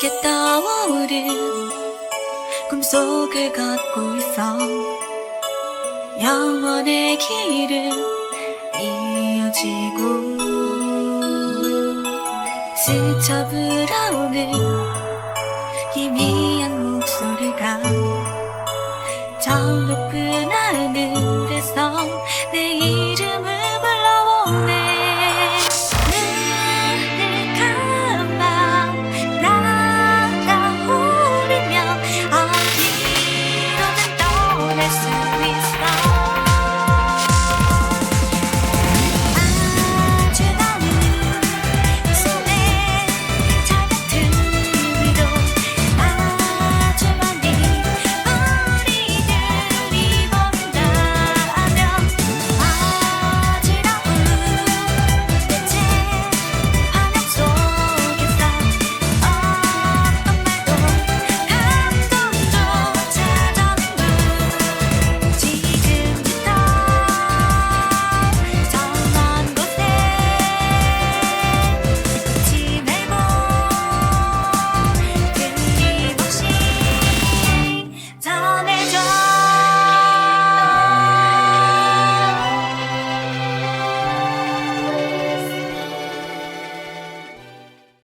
하얗게 떠오른 꿈속을 걷고 있어. 영원의 길은 이어지고 스쳐 불어오는 희미한 목소리가 저 높은